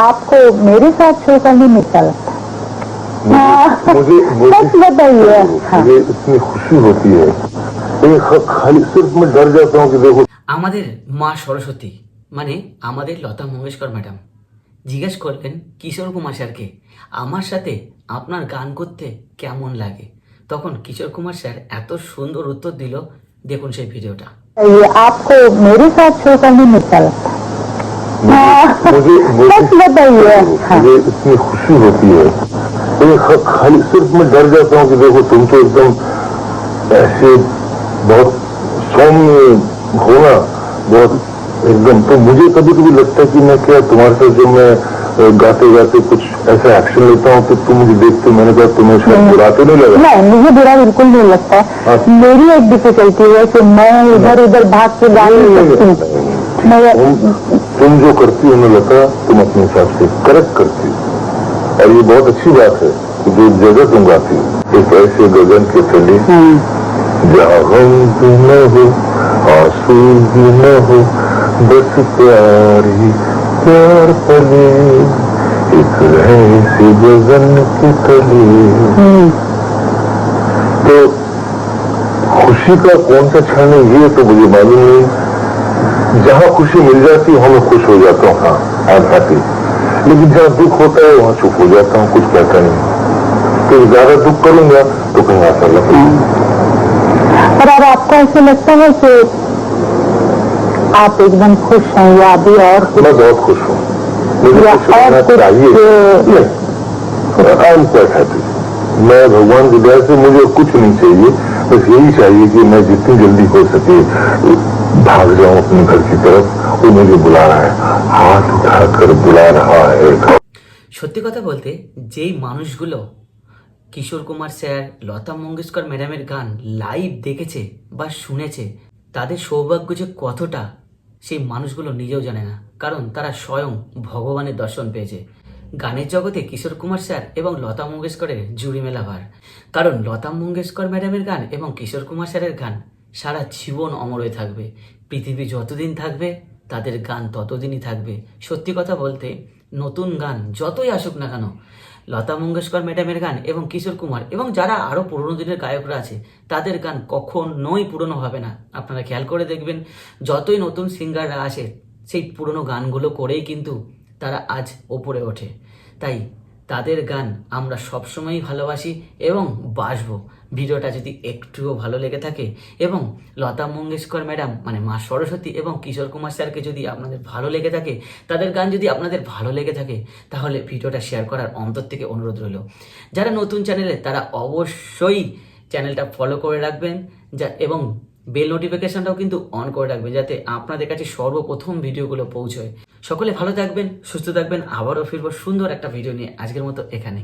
आपको मेरे साथ शो करने में अच्छा लगता है हाँ, मुझे मुझे सच बताइए हाँ मुझे इतनी खुशी होती है ये ख- खाली सिर्फ मैं डर जाता हूँ कि देखो আমাদের মা সরস্বতী মানে আমাদের লতা মঙ্গেশকর ম্যাডাম জিজ্ঞেস করলেন কিশোর কুমার স্যারকে আমার সাথে আপনার গান করতে কেমন লাগে তখন কিশোর কুমার স্যার এত সুন্দর উত্তর দিল দেখুন সেই ভিডিওটা ये आपको मेरे साथ शो करने में مجھے مجھے اتنی خوشی ہوتی ہے خالی صرف میں ڈر جاتا ہوں کہ دیکھو تم تو ایک دم ایسے بہت سوم ہونا بہت ایک دم تو مجھے کبھی کبھی لگتا ہے کہ میں کیا تمہارے ساتھ جب میں گاتے گاتے کچھ ایسا ایکشن لیتا ہوں تو تم مجھے دیکھتے میں نے کہا، تمہیں شاید برا تو نہیں لگا نہیں مجھے برا بالکل نہیں لگتا۔ میری ایک ڈیفیکلٹی ہے کہ میں ادھر ادھر بھاگ کے گا نہیں تم جو کرتی ہو میں لتا تم اپنے حساب سے کریکٹ کرتی ہو۔ اور یہ بہت اچھی بات ہے کہ جو جگہ تم گاتی ہو ایک ایسے گگن کے تھلی ہاں۔ جہاں غم بھی نہ ہو آنسو بھی نہ ہو بس پیار ہی پیار پلے ایک ایسی گزن کے تلے ہاں۔ تو خوشی کا کون سا چھانے یہ تو مجھے معلوم نہیں۔ جہاں خوشی مل جاتی ہے میں خوش ہو جاتا ہوں۔ ہاں آئی ہیپی لیکن جہاں دکھ ہوتا ہے وہاں چپ ہو جاتا ہوں کچھ کہتا نہیں۔ کہ زیادہ دکھ کروں گا تو کہیں ایسا لگتا ہے۔ اور آپ کو ایسے لگتا ہے کہ آپ ایک دم خوش ہیں یا ابھی اور میں بہت خوش ہوں۔ میں بھگوان کی دیا سے مجھے کچھ نہیں چاہیے۔ بس یہی چاہیے کہ میں جتنی جلدی ہو سکے रहना कुछ चाहिए आई एम क्वाइट हैप्पी मैं भगवान की दया से मुझे कुछ नहीं चाहिए बस यही चाहिए कि मैं जितनी जल्दी हो सके भाग जाऊं अपने घर की तरफ वो मुझे बुला रहा है हाथ उठाकर बुला रहा है সত্যি কথা বলতে যেই মানুষগুলো কিশোর কুমার স্যার লতা মঙ্গেশকর ম্যাডামের গান লাইভ দেখেছে বা শুনেছে তাদের সৌভাগ্য যে কতটা সেই মানুষগুলো নিজেও জানে না কারণ তারা স্বয়ং ভগবানের দর্শন পেয়েছে গানের জগতে কিশোর কুমার স্যার এবং লতা মঙ্গেশকরের জুড়ি মেলা ভার কারণ লতা মঙ্গেশকর ম্যাডামের গান এবং কিশোর কুমার স্যারের গান সারা জীবন অমর হয়ে থাকবে। পৃথিবী যতদিন থাকবে, তাদের গান ততদিনই থাকবে। সত্যি কথা বলতে, নতুন গান যতই আসুক না কেন, লতা মঙ্গেশকর ম্যাডামের গান এবং কিশোর কুমার এবং যারা আরও পুরনো দিনের গায়করা আছে, তাদের গান কখনোই পুরনো হবে না। আপনারা খেয়াল করে দেখবেন, যতই নতুন সিঙ্গাররা আসে, সেই পুরনো গানগুলো করেই কিন্তু তারা আজ ওপরে ওঠে। তাই তাদের গান আমরা সবসময়ই ভালোবাসি এবং বাসব। ভিডিওটা যদি একটুও ভালো লেগে থাকে এবং লতা মঙ্গেশকর ম্যাডাম মানে মা সরস্বতী এবং কিশোর কুমার স্যারকে যদি আপনাদের ভালো লেগে থাকে, তাদের গান যদি আপনাদের ভালো লেগে থাকে, তাহলে ভিডিওটা শেয়ার করার অন্তর থেকে অনুরোধ রইল। যারা নতুন চ্যানেলে তারা অবশ্যই চ্যানেলটা ফলো করে রাখবেন, যা এবং বেল নোটিফিকেশনটাও কিন্তু অন করে রাখবেন যাতে আপনাদের কাছে সর্বপ্রথম ভিডিওগুলো পৌঁছয়। সকলে ভালো থাকবেন, সুস্থ থাকবেন, আবারও ফিরবো সুন্দর একটা ভিডিও নিয়ে আজকের মতো এখানে